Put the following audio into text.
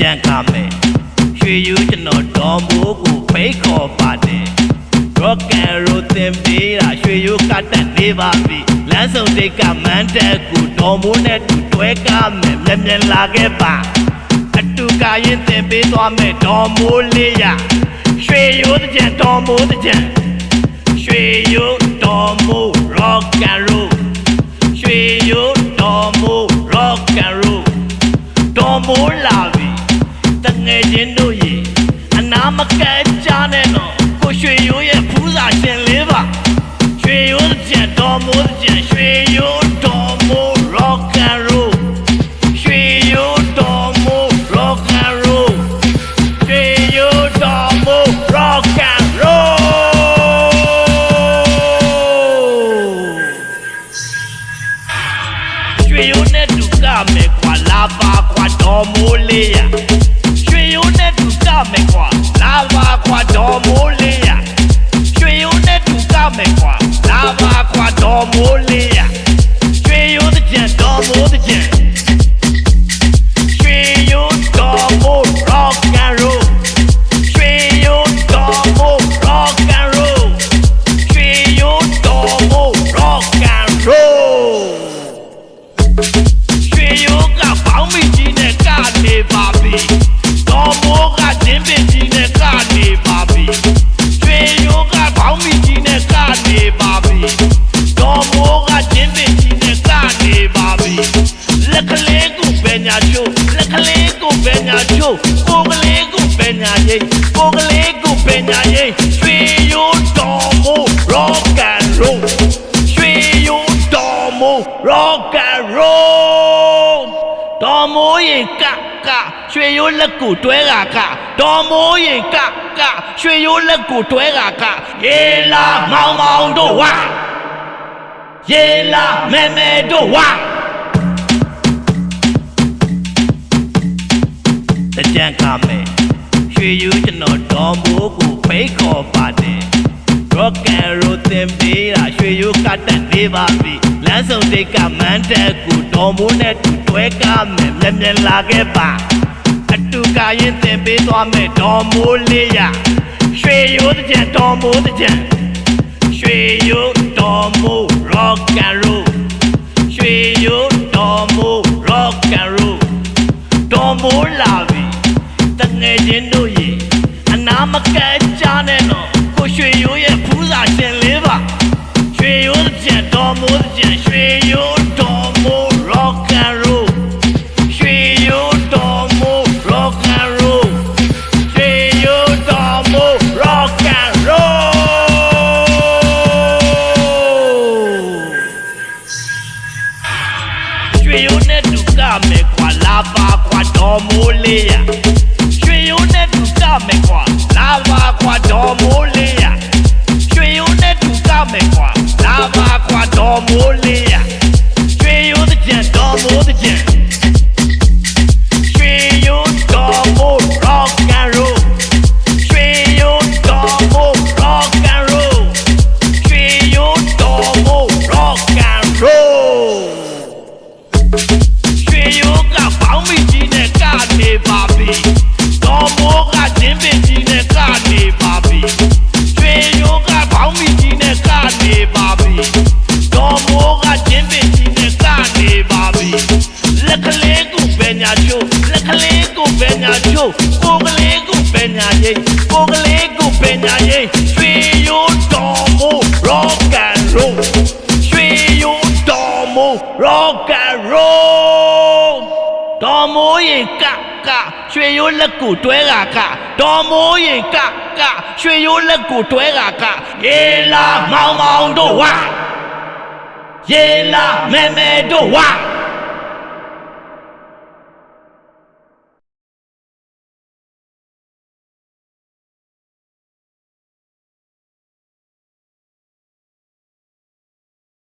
ကြံခါမယ်ရွှေယူကျွန်တော်ဒေါ်မိုးကိုဖိတ်ခေါ်ပါတယ် rock and roll သင်ပေးတာရွှေယူကတက်နေပါပြီလမ်းစုံတိတ်ကမန်းတက်ကိုဒေါ်မိုးနဲ့တူတွဲကားမယ်မြန်မြန်လာခဲ့ပါအတူကရင်သင်ပေးသွားမယ်ဒေါ်မိုးလေးရရွှေယူတကြံဒေါ်မိုးတကြံရွှေယူဒေါ်မိုး rock and roll ရွှေယူဒေါ်မိုး rock and roll ဒေါ်မိုးလာ ကွာလာပါကွာ papi Tomora jembe jine kade papi Twe yoga baumi jine kade papi Tomora jembe jine kade papi Lekle gu benya cho Lekle gu benya cho Kogle gu benya ye Kogle gu benya ye Twe yo tomo rock and roll. Twe yo tomo rock and roll. Tomo ye ကကရွှေရိုးလက်ကိုတွဲတာကတော်မိုးရင်ကကရွှေရိုးလက်ကိုတွဲတာကရေလာမောင်မောင်တို့ဝါရေလာမဲမဲတို့ဝါတကြံခါမယ်ရွှေယူကျွန်တော်ဒေါ်မိုးကိုဖိတ်ခေါ်ပါတယ် rock and roll သင်ပေးတာရွှေရိုးကတက်နေပါပြီလမ်းစုံတိတ်ကမန်းတက်ကို ဒေါ်မိုးနဲ့တူတွဲကားမယ်မြန်မြန်လာခဲ့ပါအတူကရင်သင်ပေးသွားမယ်ဒေါ်မိုးလေးရရွှေရိုးတဲ့ကြံဒေါ်မိုးတဲ့ကြံရွှေရိုးဒေါ်မိုး rock and roll ရွှေရိုးဒေါ်မိုး rock and roll ဒေါ်မိုးလာပြီတငယ်ချင်းတို့ရေအနာမကဲကြနဲ့တော့ကိုရွှေရိုးရဲ့ဖူးစာရှင်လေးပါရွှေရိုးကျန်ဒေါ်မိုးကျန်ရွှေရိုး ရွှေရိုးနဲ့တူကမယ်ကွာလာပါကွာဒေါ် တော်မိုးရင်ကကရွှေရိုးလက်ကိုတွဲတာကတော်မိုးရင်ကကရွှေရိုးလက်ကိုတွဲတာကရေလာမောင်မောင်တို့ဝါရေလာမဲမဲတို့ဝါ